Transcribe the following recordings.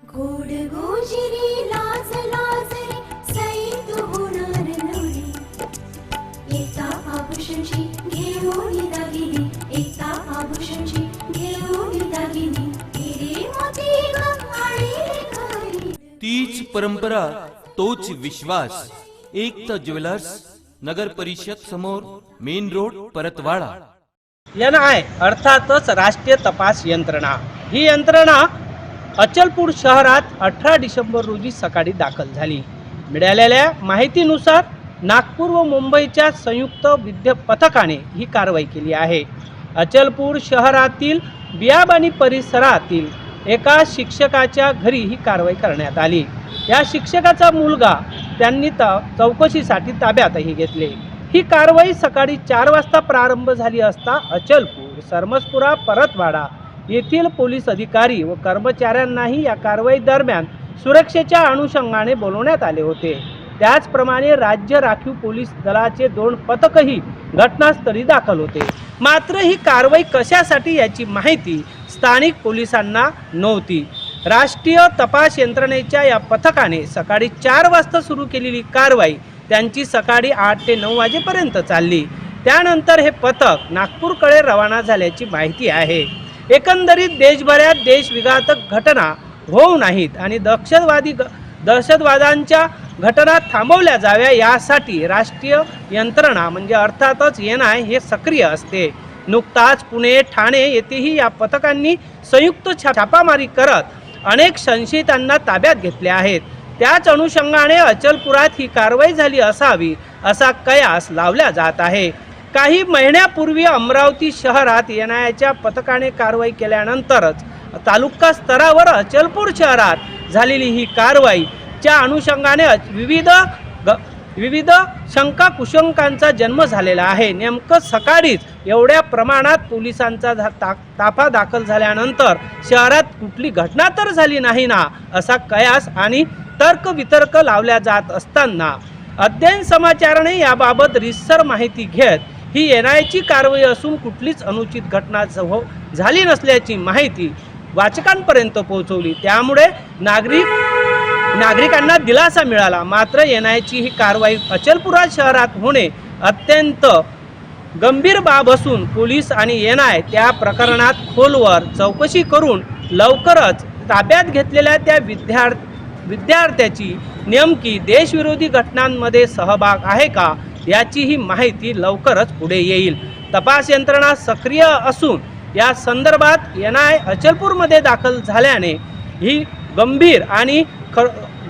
गोड गोजिरी लाज लाजरी सैत होणार नवरी एका आभूषणची घेऊन दागिनी एका आभूषणची घेऊन दागिनी. हिरे मोती ग आणि घरी. तीच परंपरा तोच विश्वास. एकता ज्वेलर्स नगर परिषद समोर main road Paratwada. N I अर्थातच राष्ट्रीय तपास यंत्रणा. ही यंत्रणा अचलपूर शहरात अठरा डिसेंबर रोजी सकाळी दाखल झाली. मिळालेल्या माहितीनुसार नागपूर व मुंबईच्या संयुक्त विद्य पथकाने ही कारवाई केली आहे. अचलपूर शहरातील बियाबानी परिसरातील एका शिक्षकाच्या घरी ही कारवाई करण्यात आली. या शिक्षकाचा मुलगा त्यांनी त चौकशीसाठी ताब्यातही घेतले. ही कारवाई सकाळी चार वाजता प्रारंभ झाली असता अचलपूर सरमसपुरा परतवाडा येथील पोलीस अधिकारी व कर्मचाऱ्यांनाही या कारवाई दरम्यान सुरक्षेच्या अनुषंगाने बोलवण्यात आले होते. त्याचप्रमाणे राज्य राखीव पोलीस दलाचे दोन पथकही घटनास्थळी दाखल होते. मात्र ही कारवाई कशासाठी याची माहिती स्थानिक पोलिसांना नव्हती. राष्ट्रीय तपास यंत्रणेच्या या पथकाने सकाळी चार वाजता सुरू केलेली कारवाई त्यांची सकाळी आठ ते नऊ वाजेपर्यंत चालली. त्यानंतर हे पथक नागपूरकडे रवाना झाल्याची माहिती आहे. एकंदरीत देशभरात देशविघातक घटना होऊ नाहीत आणि दहशतवादी ग- दहशतवादांच्या घटना थांबवल्या जाव्या यासाठी राष्ट्रीय यंत्रणा म्हणजे अर्थातच एन आय हे सक्रिय असते. नुकताच पुणे ठाणे येथेही या पथकांनी संयुक्त छा- छापामारी करत अनेक संशयितांना ताब्यात घेतले आहेत. त्याच अनुषंगाने अचलपुरात ही कारवाई झाली असावी असा कयास लावला जात आहे. काही महिन्यापूर्वी अमरावती शहरात येणाऱ्याच्या पथकाने कारवाई केल्यानंतरच तालुका स्तरावर अचलपूर शहरात झालेली ही कारवाईच्या अनुषंगाने विविध ग विविध शंका कुशंकांचा जन्म झालेला आहे. नेमकं सकाळीच एवढ्या प्रमाणात पोलिसांचा झा- ता ताफा दाखल झाल्यानंतर शहरात कुठली घटना तर झाली नाही ना असा कयास आणि तर्क वितर्क लावल्या जात असताना. अध्ययन समाचाराने याबाबत रिसर माहिती घेत ही एनआयची कारवाई असून कुठलीच अनुचित घटना झाली नसल्याची माहिती वाचकांपर्यंत पोहोचवली. त्यामुळे नागरिक नागरिकांना दिलासा मिळाला. मात्र एनआयची ही कारवाई अचलपुरा शहरात होणे अत्यंत गंभीर बाब असून पोलीस आणि एन आय त्या प्रकरणात खोलवर चौकशी करून लवकरच ताब्यात घेतलेल्या त्या विद्यार्थ विद्यार्थ्याची नेमकी देशविरोधी घटनांमध्ये सहभाग आहे का? याची ही माहिती लवकरच पुढे येईल. तपास यंत्रणा सक्रिय असून या संदर्भात एन आय अचलपूरमध्ये दाखल झाल्याने ही गंभीर आणि ख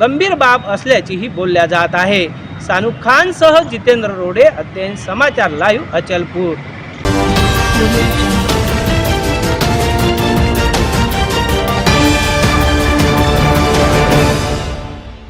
गंभीर बाब असल्याचीही बोलल्या जात आहे. सानू खानसह जितेंद्र रोडे अध्ययन समाचार लाईव्ह अचलपूर.